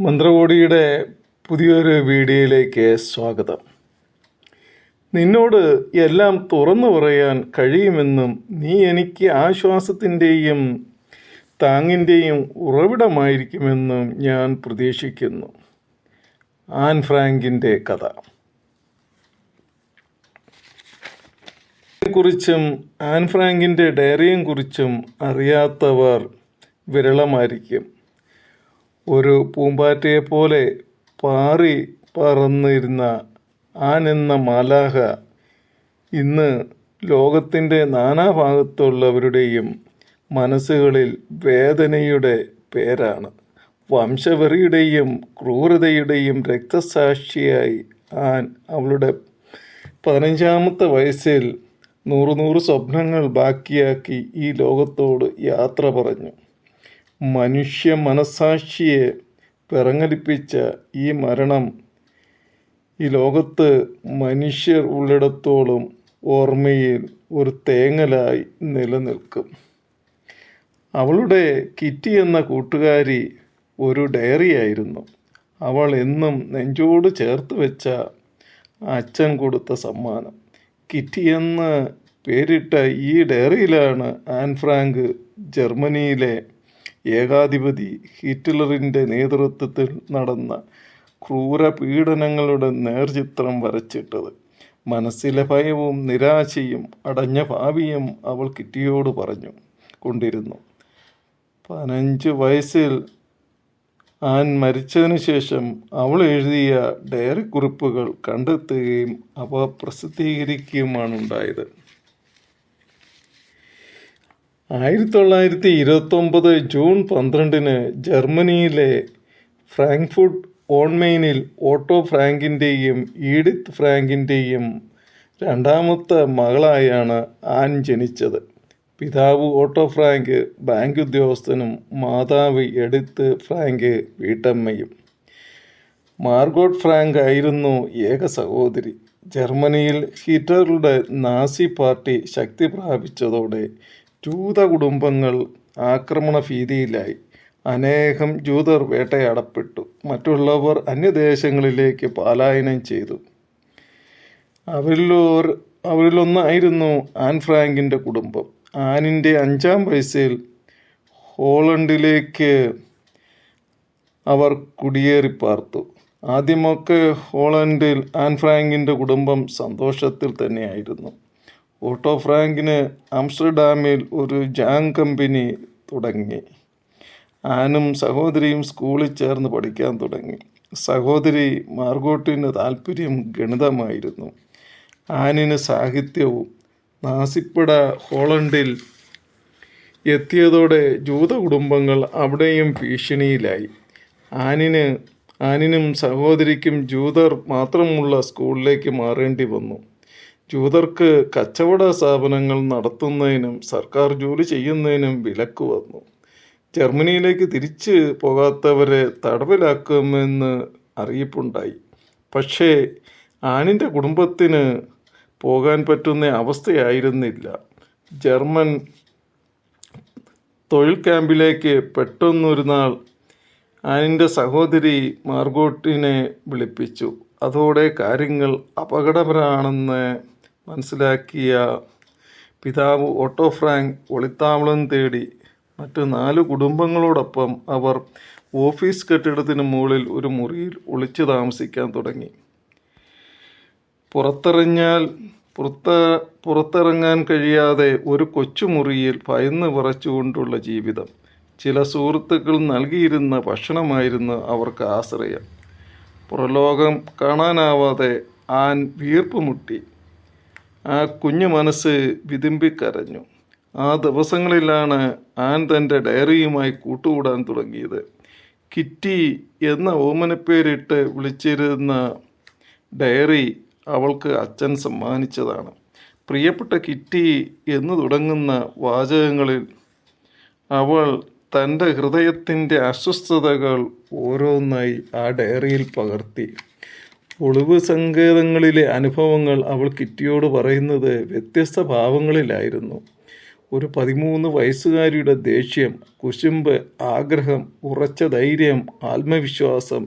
മന്ത്രകോടിയുടെ പുതിയൊരു വീഡിയോയിലേക്ക് സ്വാഗതം. നിന്നോട് എല്ലാം തുറന്നു പറയാൻ കഴിയുമെന്നും നീ എനിക്ക് ആശ്വാസത്തിന്റെയും താങ്ങിന്റെയും ഉറവിടമായിരിക്കുമെന്നും ഞാൻ പ്രതീക്ഷിക്കുന്നു. ആൻ ഫ്രാങ്കിന്റെ കഥ. കുറിച്ചും ആൻ ഫ്രാങ്കിന്റെ ഡയറിയെക്കുറിച്ചും അറിയാത്തവർ വിരളമായിരിക്കും. ഒരു പൂമ്പാറ്റയെ പോലെ പാറി പറന്നിരുന്ന ആനെന്ന മാലാഹ ഇന്ന് ലോകത്തിന്റെ നാനാഭാഗത്തുള്ളവരുടെയും മനസ്സുകളിൽ വേദനയുടെ പേരാണ്. വംശവെറിയുടെയും ക്രൂരതയുടെയും രക്തസാക്ഷിയായി ആൻ അവളുടെ പതിനഞ്ചാമത്തെ വയസ്സിൽ നൂറ് നൂറ് സ്വപ്നങ്ങൾ ബാക്കിയാക്കി ഈ ലോകത്തോട് യാത്ര പറഞ്ഞു. മനുഷ്യ മനസാക്ഷിയെ പിറങ്ങലിപ്പിച്ച ഈ മരണം ഈ ലോകത്ത് മനുഷ്യർ ഉള്ളിടത്തോളം ഓർമ്മയിൽ ഒരു തേങ്ങലായി നിലനിൽക്കും. അവളുടെ കിറ്റി എന്ന കൂട്ടുകാരി ഒരു ഡയറിയായിരുന്നു അവൾ എന്നും നെഞ്ചോട് ചേർത്ത് വെച്ച അച്ഛൻ കൊടുത്ത സമ്മാനം. കിറ്റി എന്ന് പേരിട്ട ഈ ഡയറിയിലാണ് ആൻ ഫ്രാങ്ക് ജർമ്മനിയിലെ ഏകാധിപതി ഹിറ്റ്ലറിന്റെ നേതൃത്വത്തിൽ നടന്ന ക്രൂര പീഡനങ്ങളുടെ നേർചിത്രം വരച്ചിട്ടത്. മനസ്സിലെ ഭയവും നിരാശയും അടഞ്ഞ ഭാവിയും അവൾ കിറ്റിയോട് പറഞ്ഞു കൊണ്ടിരുന്നു. പതിനഞ്ച് വയസ്സിൽ ആൻ മരിച്ചതിന് ശേഷം അവൾ എഴുതിയ ഡയറി കുറിപ്പുകൾ കണ്ടെത്തുകയും അവ പ്രസിദ്ധീകരിക്കുകയുമാണ് ഉണ്ടായത് ആയിരത്തി തൊള്ളായിരത്തി ഇരുപത്തൊമ്പത് ജൂൺ പന്ത്രണ്ടിന് ജർമ്മനിയിലെ ഫ്രാങ്ക്ഫുട്ട് ഓൺമെയിനിൽ ഓട്ടോ ഫ്രാങ്കിന്റെയും ഈഡിത്ത് ഫ്രാങ്കിന്റെയും രണ്ടാമത്തെ മകളായാണ് ആൻ ജനിച്ചത്. പിതാവ് ഓട്ടോ ഫ്രാങ്ക് ബാങ്ക് ഉദ്യോഗസ്ഥനും മാതാവ് എഡിത്ത് ഫ്രാങ്ക് വീട്ടമ്മയും. മാർഗോട്ട് ഫ്രാങ്ക് ആയിരുന്നു ഏക സഹോദരി. ജർമ്മനിയിൽ ഹിറ്റ്ലറുടെ നാസി പാർട്ടി ശക്തി പ്രാപിച്ചതോടെ ജൂത കുടുംബങ്ങൾ ആക്രമണ ഭീതിയിലായി. അനേകം ജൂതർ വേട്ടയാടപ്പെട്ടു. മറ്റുള്ളവർ അന്യദേശങ്ങളിലേക്ക് പലായനം ചെയ്തു. അവരിലോർ അവരിലൊന്നായിരുന്നു ആൻ ഫ്രാങ്കിന്റെ കുടുംബം. ആനിന്റെ അഞ്ചാം വയസ്സിൽ ഹോളണ്ടിലേക്ക് അവർ കുടിയേറി പാർത്തു. ആദ്യമൊക്കെ ഹോളണ്ടിൽ ആൻ ഫ്രാങ്കിന്റെ കുടുംബം സന്തോഷത്തിൽ തന്നെയായിരുന്നു. ഓട്ടോ ഫ്രാങ്കിന് ആംസ്റ്റർഡാമിൽ ഒരു ജാങ് കമ്പനി തുടങ്ങി. ആനും സഹോദരിയും സ്കൂളിൽ ചേർന്ന് പഠിക്കാൻ തുടങ്ങി. സഹോദരി മാർഗോട്ടിന് താല്പര്യം ഗണിതമായിരുന്നു. ആനിന് സാഹിത്യവും നാസിപ്പട ഹോളണ്ടിൽ എത്തിയതോടെ ജൂത കുടുംബങ്ങൾ അവിടെയും ഭീഷണിയിലായി. ആനിന് ആനിനും സഹോദരിക്കും ജൂതർ മാത്രമുള്ള സ്കൂളിലേക്ക് മാറേണ്ടി വന്നു. ജൂതർക്ക് കച്ചവട സ്ഥാപനങ്ങൾ നടത്തുന്നതിനും സർക്കാർ ജോലി ചെയ്യുന്നതിനും വിലക്ക് വന്നു. ജർമ്മനിയിലേക്ക് തിരിച്ച് പോകാത്തവരെ തടവിലാക്കുമെന്ന് അറിയിപ്പുണ്ടായി. പക്ഷേ ആനിന്റെ കുടുംബത്തിന് പോകാൻ പറ്റുന്ന അവസ്ഥയായിരുന്നില്ല. ജർമ്മൻ തൊഴിൽ ക്യാമ്പിലേക്ക് പെട്ടെന്നൊരു നാൾ ആനിന്റെ സഹോദരി മാർഗോട്ടിനെ വിളിപ്പിച്ചു. അതോടെ കാര്യങ്ങൾ അപകടപരമാണെന്ന് മനസ്സിലാക്കിയ പിതാവ് ഓട്ടോ ഫ്രാങ്ക് ഒളിത്താവളം തേടി മറ്റ് നാല് കുടുംബങ്ങളോടൊപ്പം അവർ ഓഫീസ് കെട്ടിടത്തിന് മുകളിൽ ഒരു മുറിയിൽ ഒളിച്ചു താമസിക്കാൻ തുടങ്ങി. പുറത്തിറങ്ങിയാൽ പുറത്ത പുറത്തിറങ്ങാൻ കഴിയാതെ ഒരു കൊച്ചുമുറിയിൽ ഭയന്ന് വിറച്ചുകൊണ്ടുള്ള ജീവിതം. ചില സുഹൃത്തുക്കൾ നൽകിയിരുന്ന ഭക്ഷണമായിരുന്നു അവർക്ക് ആശ്രയം. പുറലോകം കാണാനാവാതെ ആൻ വീർപ്പ് മുട്ടി. ആ കുഞ്ഞു മനസ്സ് വിതുമ്പിക്കരഞ്ഞു ആ ദിവസങ്ങളിലാണ് ആൻ തന്റെ ഡയറിയുമായി കൂട്ടുകൂടാൻ തുടങ്ങിയത്. കിറ്റി എന്ന ഓമനപ്പേരിട്ട് വിളിച്ചിരുന്ന ഡയറി അവൾക്ക് അച്ഛൻ സമ്മാനിച്ചതാണ്. പ്രിയപ്പെട്ട കിറ്റി എന്ന് തുടങ്ങുന്ന വാചകങ്ങളിൽ അവൾ തന്റെ ഹൃദയത്തിന്റെ അസ്വസ്ഥതകൾ ഓരോന്നായി ആ ഡയറിയിൽ പകർത്തി. ഒളിവ് സങ്കേതങ്ങളിലെ അനുഭവങ്ങൾ അവൾ കിറ്റിയോട് പറയുന്നത് വ്യത്യസ്ത ഭാവങ്ങളിലായിരുന്നു. ഒരു പതിമൂന്ന് വയസ്സുകാരിയുടെ ദേഷ്യം കുശുമ്പ് ആഗ്രഹം ഉറച്ച ധൈര്യം ആത്മവിശ്വാസം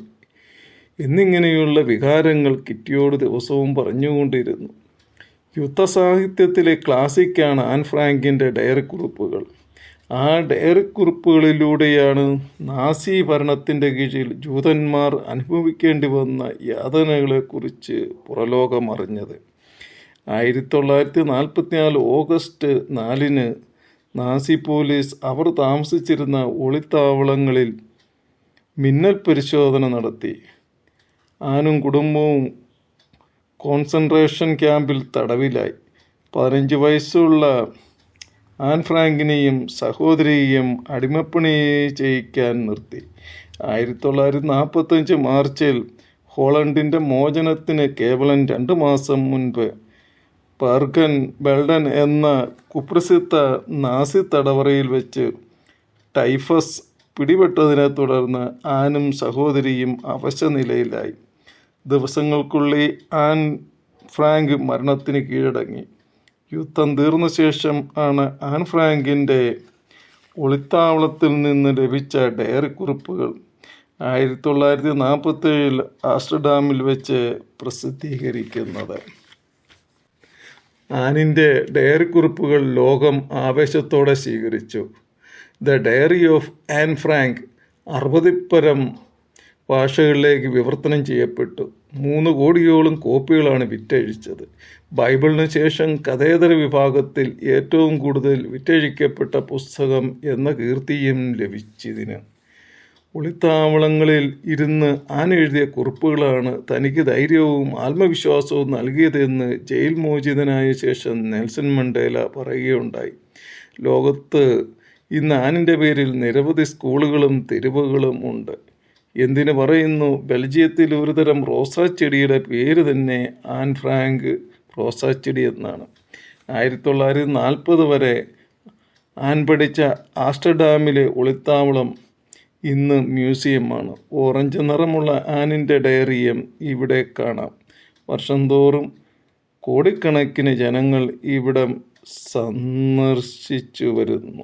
എന്നിങ്ങനെയുള്ള വികാരങ്ങൾ കിറ്റിയോട് ദിവസവും പറഞ്ഞുകൊണ്ടിരുന്നു. യുദ്ധസാഹിത്യത്തിലെ ക്ലാസിക്കാണ് ആൻ ഫ്രാങ്കിന്റെ ഡയറി കുറിപ്പുകൾ. ആ ഡയറി കുറിപ്പുകളിലൂടെയാണ് നാസി ഭരണത്തിന്റെ കീഴിൽ ജൂതന്മാർ അനുഭവിക്കേണ്ടി വന്ന യാതനകളെക്കുറിച്ച് പുറലോകം അറിഞ്ഞത് ആയിരത്തി തൊള്ളായിരത്തി നാൽപ്പത്തി നാല് ഓഗസ്റ്റ് നാലിന് നാസി പോലീസ് അവർ താമസിച്ചിരുന്ന ഒളിത്താവളങ്ങളിൽ മിന്നൽ പരിശോധന നടത്തി. ആനും കുടുംബവും കോൺസെൻട്രേഷൻ ക്യാമ്പിൽ തടവിലായി. പതിനഞ്ച് വയസ്സുള്ള ആൻ ഫ്രാങ്കിനെയും സഹോദരിയെയും അടിമപ്പണി ചെയ്യിക്കാൻ നിർത്തി. ആയിരത്തി തൊള്ളായിരത്തി നാൽപ്പത്തഞ്ച് മാർച്ചിൽ ഹോളണ്ടിന്റെ മോചനത്തിന് കേവലം രണ്ട് മാസം മുൻപ് പെർഗൻ ബെൽഡൻ എന്ന കുപ്രസിദ്ധ നാസി തടവറയിൽ വെച്ച് ടൈഫസ് പിടിപെട്ടതിനെ തുടർന്ന് ആനും സഹോദരിയും അവശനിലയിലായി ദിവസങ്ങൾക്കുള്ളിൽ ആൻ ഫ്രാങ്ക് മരണത്തിന് കീഴടങ്ങി. യുദ്ധം തീർന്ന ശേഷം ആണ് ആൻ ഫ്രാങ്കിന്റെ ഒളിത്താവളത്തിൽ നിന്ന് ലഭിച്ച ഡയറി കുറിപ്പുകൾ. ആയിരത്തി തൊള്ളായിരത്തി നാൽപ്പത്തേഴിൽ ആസ്റ്റർഡാമിൽ വെച്ച് പ്രസിദ്ധീകരിക്കുന്നത്. ആനിന്റെ ഡയറി കുറിപ്പുകൾ ലോകം ആവേശത്തോടെ സ്വീകരിച്ചു. The diary of Anne Frank അറുപതിപ്പരം ഭാഷകളിലേക്ക് വിവർത്തനം ചെയ്യപ്പെട്ടു. മൂന്ന് കോടിയോളം കോപ്പികളാണ് വിറ്റഴിച്ചത്. ബൈബിളിന് ശേഷം കഥേതര വിഭാഗത്തിൽ ഏറ്റവും കൂടുതൽ വിറ്റഴിക്കപ്പെട്ട പുസ്തകം എന്ന കീർത്തിയും ലഭിച്ചതിന്. ഒളിത്താവളങ്ങളിൽ ഇരുന്ന് ആനെഴുതിയ കുറിപ്പുകളാണ് തനിക്ക് ധൈര്യവും ആത്മവിശ്വാസവും നൽകിയതെന്ന് ജയിൽ മോചിതനായ ശേഷം നെൽസൺ മണ്ടേല പറയുകയുണ്ടായി. ലോകത്ത് ഇന്ന് ആനിന്റെ പേരിൽ നിരവധി സ്കൂളുകളും തെരുവുകളും ഉണ്ട്. എന്തിനു പറയുന്നു? ബെൽജിയത്തിൽ ഒരുതരം റോസാ ചെടിയുടെ പേര് തന്നെ ആൻ ഫ്രാങ്ക് റോസാ ചെടി എന്നാണ്. ആയിരത്തി തൊള്ളായിരത്തി നാൽപ്പത് വരെ ആൻ പഠിച്ച ആസ്റ്റർഡാമിലെ ഒളിത്താവളം ഇന്ന് മ്യൂസിയമാണ്. ഓറഞ്ച് നിറമുള്ള ആനിന്റെ ഡയറിയം ഇവിടെ കാണാം. വർഷം തോറും കോടിക്കണക്കിന് ജനങ്ങൾ ഇവിടം സന്ദർശിച്ചു വരുന്നു.